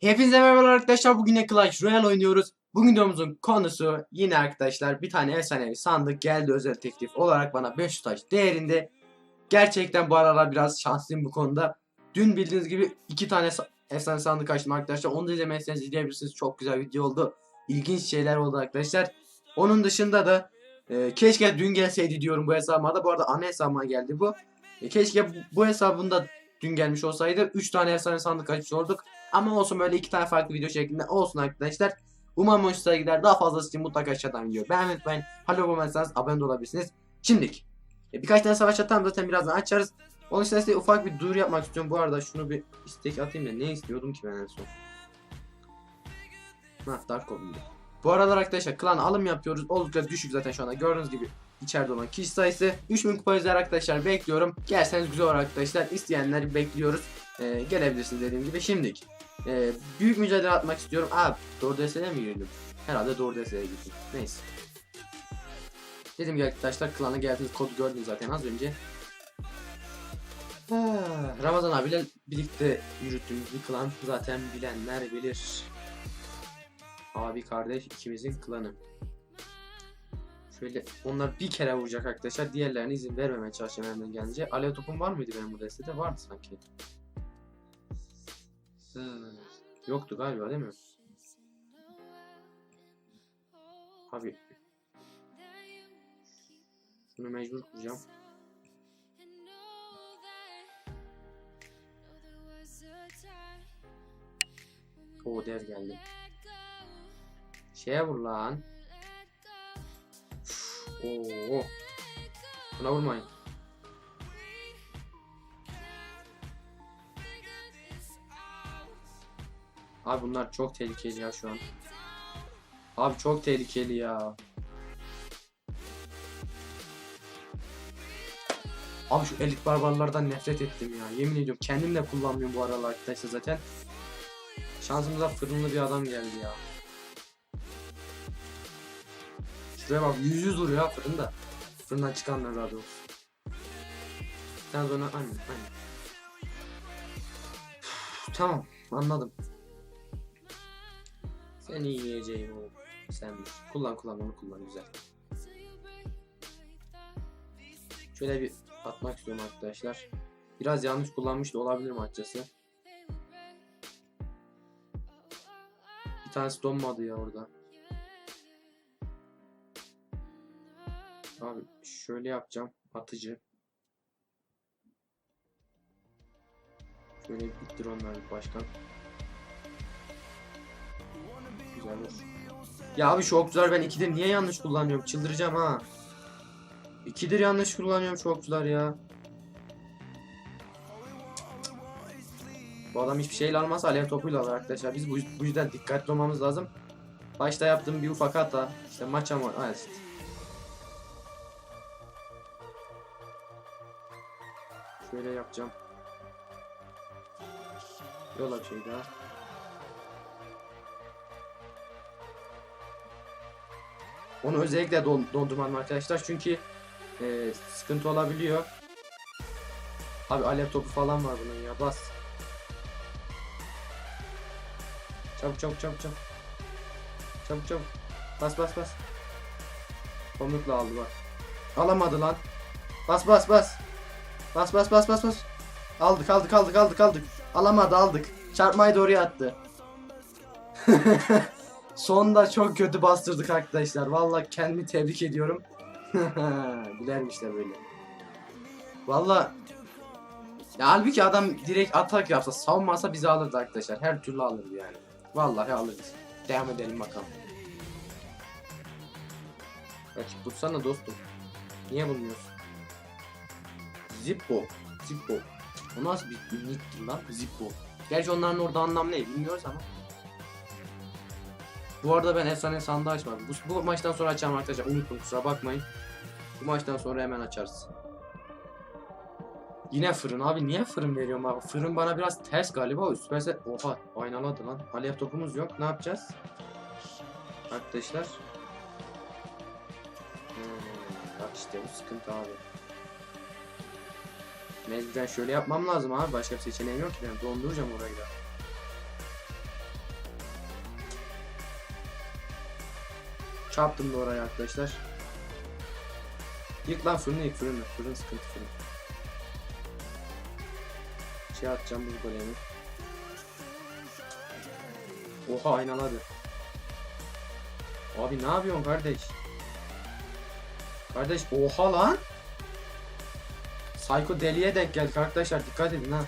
Hepinize merhaba arkadaşlar. Bugün yine Clash Royale oynuyoruz. Bugün videomuzun konusu yine arkadaşlar bir tane efsanevi sandık geldi özel teklif olarak bana 500 taş değerinde. Gerçekten bu aralar biraz şanslıyım bu konuda. Dün bildiğiniz gibi iki tane sa- efsane sandık açtım arkadaşlar. Onu da izlemezseniz izleyebilirsiniz. Çok güzel video oldu. İlginç şeyler oldu arkadaşlar. Onun dışında da e, keşke dün gelseydi diyorum bu hesabıma da. Bu arada ana hesabıma geldi bu. E, keşke bu, bu hesabında dün gelmiş olsaydı 3 tane efsane sandık açmış olduk. Ama olsun böyle iki tane farklı video şeklinde olsun arkadaşlar. Umarım hoşuna gider. Daha fazlası için mutlaka aşağıdan video beğenmeyi unutmayın. Hala abone abone olabilirsiniz. Şimdilik. e, birkaç tane savaş atalım zaten birazdan açarız. Onun için size ufak bir duyuru yapmak istiyorum. Bu arada şunu bir istek atayım da ne istiyordum ki ben en son. Ha Dark Goblin'di. Bu aralar arkadaşlar klan alım yapıyoruz. Oldukça düşük zaten şu anda. Gördüğünüz gibi içeride olan kişi sayısı. 3000 kupa üzeri arkadaşlar bekliyorum. Gelseniz güzel olur arkadaşlar. İsteyenleri bekliyoruz. Ee, gelebilirsiniz dediğim gibi. Şimdilik. Ee, büyük mücadele atmak istiyorum. Aa doğru DS'ye mi girdim? Herhalde doğru DS'ye girdim. Neyse. Dedim ki arkadaşlar klana geldiğiniz kodu gördünüz zaten az önce. Ha, Ramazan abiyle birlikte yürüttüğümüz bir klan zaten bilenler bilir. Abi kardeş ikimizin klanı. Şöyle onlar bir kere vuracak arkadaşlar. Diğerlerine izin vermemeye çalışacağım hemen gelince. Alev topum var mıydı benim bu destede? Vardı sanki. Yoktu galiba değil mi? Abi. Bunu mecbur kuracağım. O dev geldi. Şeye vur lan. Oo. Buna vurmayın. Abi bunlar çok tehlikeli ya şu an. Abi çok tehlikeli ya. Abi şu elit barbarlardan nefret ettim ya. Yemin ediyorum kendim de kullanmıyorum bu aralar arkadaşlar zaten. Şansımıza fırınlı bir adam geldi ya. Şuraya bak yüz yüz vuruyor ya fırında. Fırından çıkanlar daha doğrusu. Sen sonra aynen. Üf, Tamam anladım. Seni yiyeceğim o. Sen kullan kullan onu kullan güzel. Şöyle bir atmak istiyorum arkadaşlar. Biraz yanlış kullanmış da olabilirim açıkçası. Bir tanesi donmadı ya orada. Abi şöyle yapacağım. Atıcı. Şöyle bittir onlar başkan. Olur. Ya abi şu okçular ben ikidir niye yanlış kullanıyorum? Çıldıracağım ha. İkidir yanlış kullanıyorum şu ya. Bu adam hiçbir şeyle almazsa alev topuyla alır arkadaşlar. Biz bu, bu yüzden dikkatli olmamız lazım. Başta yaptığım bir ufak hata. İşte maç ama evet. Şöyle yapacağım. Yola bir şey daha. Onu özellikle don dondurmam arkadaşlar çünkü e, sıkıntı olabiliyor. Abi alev topu falan var bunun ya bas. Çabuk çabuk çabuk çabuk. Çabuk çabuk. Bas bas bas. Pamukla aldı bak. Alamadı lan. Bas bas bas. Bas bas bas bas bas. Aldık aldık aldık aldık aldık. Alamadı aldık. Çarpmayı da oraya attı. Sonda çok kötü bastırdık arkadaşlar. Vallahi kendimi tebrik ediyorum. Gülermiş işte böyle. Vallahi ya halbuki adam direkt atak yapsa savunmasa bizi alırdı arkadaşlar. Her türlü alırdı yani. Vallahi alırız. Devam edelim bakalım. Rakip tutsana dostum. Niye bulmuyorsun? Zippo. Zippo. O nasıl bir nicktir lan? Zippo. Gerçi onların orada anlam ne bilmiyoruz ama. Bu arada ben efsane sandığı açmadım. Bu, bu maçtan sonra açacağım arkadaşlar. Unuttum kusura bakmayın. Bu maçtan sonra hemen açarız. Yine fırın abi niye fırın veriyorum abi? Fırın bana biraz ters galiba. Süperse oha aynaladı lan. Alev topumuz yok. Ne yapacağız? Arkadaşlar. Hmm, bak işte bu sıkıntı abi. Mecburen şöyle yapmam lazım abi. Başka bir seçeneğim yok ki. Ben donduracağım orayı da. Çarptım da oraya arkadaşlar. Yık lan fırını yık fırını. Fırın sıkıntı fırın. Şey atacağım bu golemi. Oha aynaları. Abi ne yapıyorsun kardeş? Kardeş oha lan. Psycho deliye denk geldik arkadaşlar dikkat edin ha.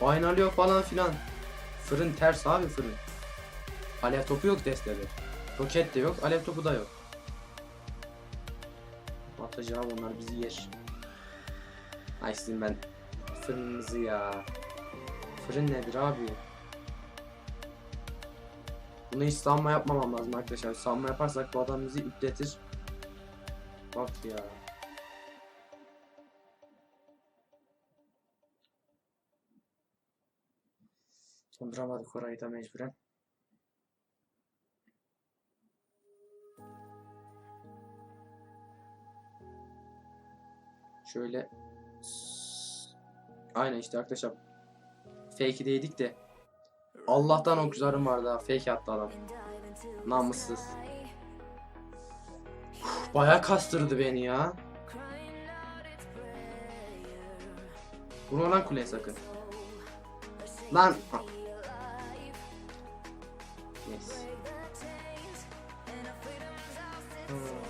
Aynalı yok falan filan. Fırın ters abi fırın. Alev topu yok destede. Roket de yok, alev topu da yok. Atacağı onlar bizi yer. Ay ben fırınınızı ya. Fırın nedir abi? Bunu hiç sanma yapmamam lazım arkadaşlar. Sanma yaparsak bu adam bizi üpletir. Bak ya. Donduramadık orayı da mecburen. Şöyle. Aynen işte arkadaşlar. Fake'i değdik de. Allah'tan o güzelim vardı ha. Fake attı adam. Namussuz. Uf, Bayağı kastırdı beni ya. Vurma lan kuleye sakın. Lan. Ha. Yes. Hmm.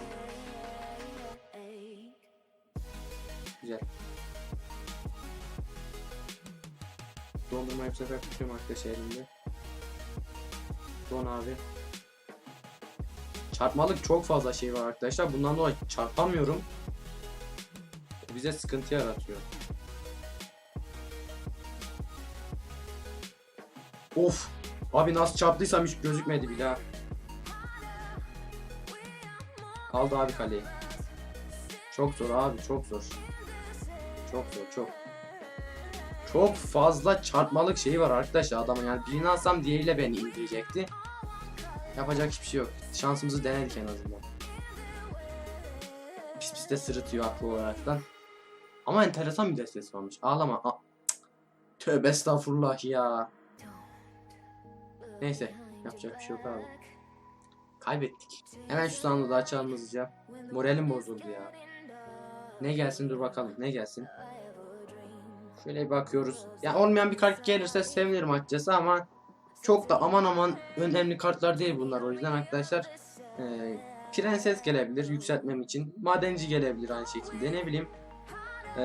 Güzel. Dondurmayı bu sefer tutuyorum arkadaşlar elimde. Don abi. Çarpmalık çok fazla şey var arkadaşlar. Bundan dolayı çarpamıyorum. Bu bize sıkıntı yaratıyor. Of. Abi nasıl çarptıysam hiç gözükmedi bir daha. Aldı abi kaleyi. Çok zor abi çok zor. Çok zor çok. Çok fazla çarpmalık şeyi var arkadaşlar adamın yani birini alsam diğeriyle beni indirecekti. Yapacak hiçbir şey yok. Şansımızı denedik en azından. Pis pis de sırıtıyor haklı olaraktan. Ama enteresan bir destesi varmış. Ağlama. A-. Tövbe estağfurullah ya. Neyse. Yapacak bir şey yok abi. Kaybettik. Hemen şu sandığı da açalım hızlıca. Moralim bozuldu ya. Ne gelsin dur bakalım ne gelsin. Şöyle bakıyoruz. Ya olmayan bir kart gelirse sevinirim açıkçası ama çok da aman aman önemli kartlar değil bunlar o yüzden arkadaşlar. Ee, prenses gelebilir yükseltmem için. Madenci gelebilir aynı şekilde ne bileyim. Ee,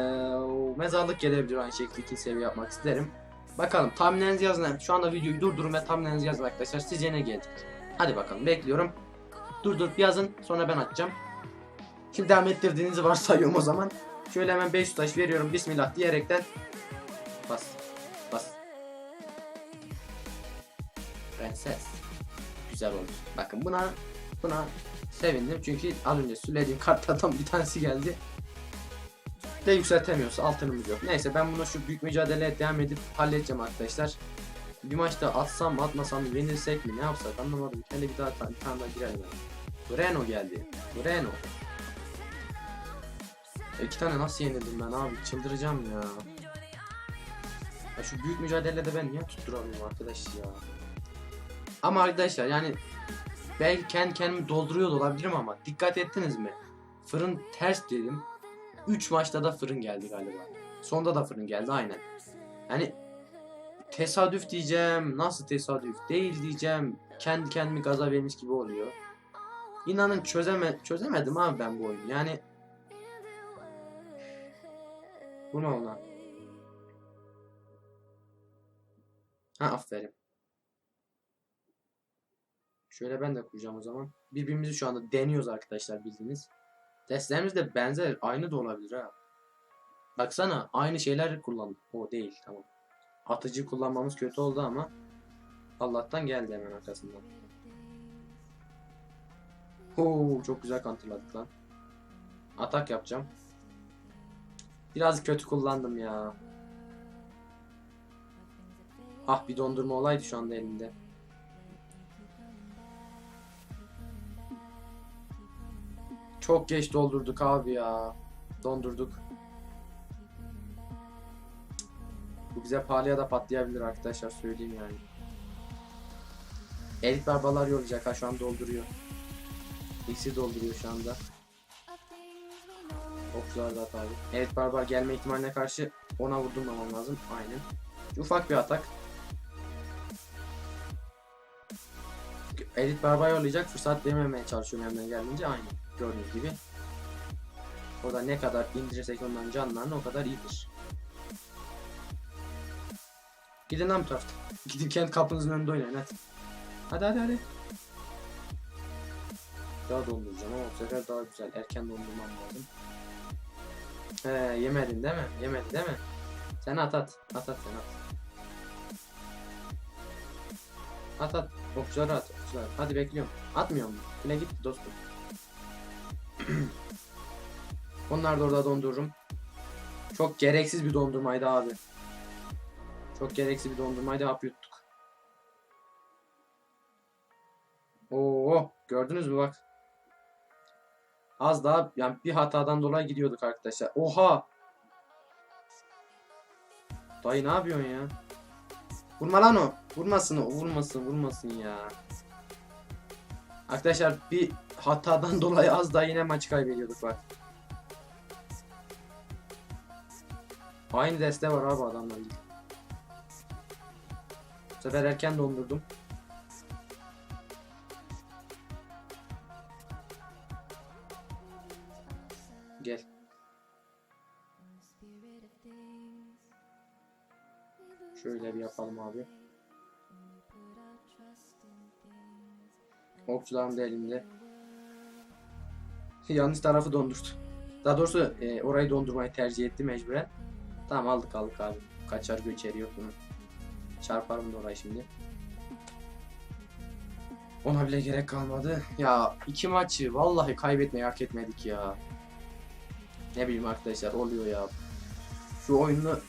mezarlık gelebilir aynı şekilde ikinci seviye yapmak isterim. Bakalım tahminlerinizi yazın. Şu anda videoyu durdurun ve tahminlerinizi yazın arkadaşlar. Sizce ne gelecek? Hadi bakalım bekliyorum. Durdurup yazın sonra ben açacağım. Şimdi devam ettirdiğinizi varsayıyorum o zaman. Şöyle hemen 500 taş veriyorum bismillah diyerekten bas bas. Prenses. Güzel olmuş. Bakın buna buna sevindim çünkü az önce söylediğim kartlardan bir tanesi geldi. De yükseltemiyorsa altınımız yok. Neyse ben bunu şu büyük mücadeleye devam edip halledeceğim arkadaşlar. Bir maçta atsam mı atmasam mı yenilsek mi ne yapsak anlamadım. Hele bir daha bir tane daha girelim. Breno geldi. Breno. İki tane nasıl yenildim ben abi çıldıracağım ya. Ya şu büyük mücadelede ben niye tutturamıyorum arkadaş ya. Ama arkadaşlar yani belki kendi kendimi dolduruyor olabilirim ama dikkat ettiniz mi? Fırın ters dedim. 3 maçta da fırın geldi galiba. Sonda da fırın geldi aynen. Yani tesadüf diyeceğim. Nasıl tesadüf değil diyeceğim. Kendi kendimi gaza vermiş gibi oluyor. İnanın çözeme çözemedim abi ben bu oyunu. Yani bu ne oldu? Ha aferin. Şöyle ben de kuracağım o zaman. Birbirimizi şu anda deniyoruz arkadaşlar bildiğiniz. Testlerimiz de benzer aynı da olabilir ha. Baksana aynı şeyler kullandık. O değil tamam. Atıcı kullanmamız kötü oldu ama Allah'tan geldi hemen arkasından. Oo çok güzel kantırladık lan. Atak yapacağım. Biraz kötü kullandım ya. Ah bir dondurma olaydı şu anda elimde. Çok geç doldurduk abi ya. Dondurduk. Bu bize pahalıya da patlayabilir arkadaşlar söyleyeyim yani. Elit barbarlar yollayacak ha şu an dolduruyor. İkisi dolduruyor şu anda. Okçular da hatalı. Elit barbar gelme ihtimaline karşı ona vurdurmamam lazım. Aynen. Ufak bir atak. Elit barbar yollayacak. Fırsat vermemeye çalışıyorum hemen geldiğince. Aynen. Gördüğünüz gibi. O da ne kadar indirirsek ondan canlarını o kadar iyidir. Gidin lan tarafta. Gidin kendi kapınızın önünde oynayın hadi. Hadi hadi hadi. Daha donduracağım ama bu sefer daha güzel. Erken dondurmam lazım. He yemedin değil mi? Yemedin değil mi? Sen at at. At at sen at. At at. Okçuları at. Okçuları. Hadi bekliyorum. Atmıyor mu? Bile gitti dostum. Onlar da orada dondururum. Çok gereksiz bir dondurmaydı abi. Çok gereksiz bir dondurmaydı hap yuttuk. Oo, gördünüz mü bak. Az daha yani bir hatadan dolayı gidiyorduk arkadaşlar. Oha! Dayı ne yapıyorsun ya? Vurma lan o. Vurmasın o. Vurmasın vurmasın ya. Arkadaşlar bir hatadan dolayı az daha yine maçı kaybediyorduk bak. Aynı deste var abi adamlar. Bu sefer erken dondurdum. Gel. Şöyle bir yapalım abi. Okçularım da elimde. Yanlış tarafı dondurdu. Daha doğrusu e, orayı dondurmayı tercih etti mecburen. Tamam aldık aldık abi. Kaçar göçeri yok bunun. Çarparım da orayı şimdi. Ona bile gerek kalmadı. Ya iki maçı vallahi kaybetmeyi hak etmedik ya. Ne bileyim arkadaşlar oluyor ya. Şu oyunu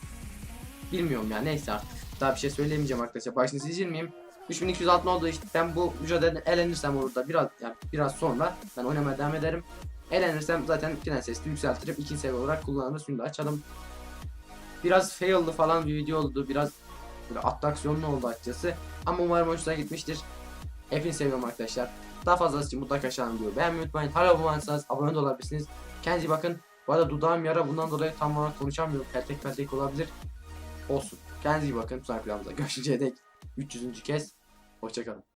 bilmiyorum ya neyse artık. Daha bir şey söyleyemeyeceğim arkadaşlar. Başını silmeyeyim. 3200 altın oldu işte ben bu mücadeleden elenirsem orada biraz yani biraz sonra ben oynamaya devam ederim. Elenirsem zaten sesini yükseltirip ikinci seviye olarak kullanırız. Şimdi açalım. Biraz fail'lı falan bir video oldu. Biraz böyle atraksiyonlu oldu açıkçası. Ama umarım hoşuna gitmiştir. Hepinizi seviyorum arkadaşlar. Daha fazlası için mutlaka aşağıdan diyor. Beğenmeyi unutmayın. Hala abone olmanızsanız abone olabilirsiniz. Kendinize bakın. Bu arada dudağım yara bundan dolayı tam olarak konuşamıyorum. Peltek peltek olabilir. Olsun. Kendinize iyi bakın. Sonraki videomuzda görüşeceğe dek 300. kez. Hoşçakalın.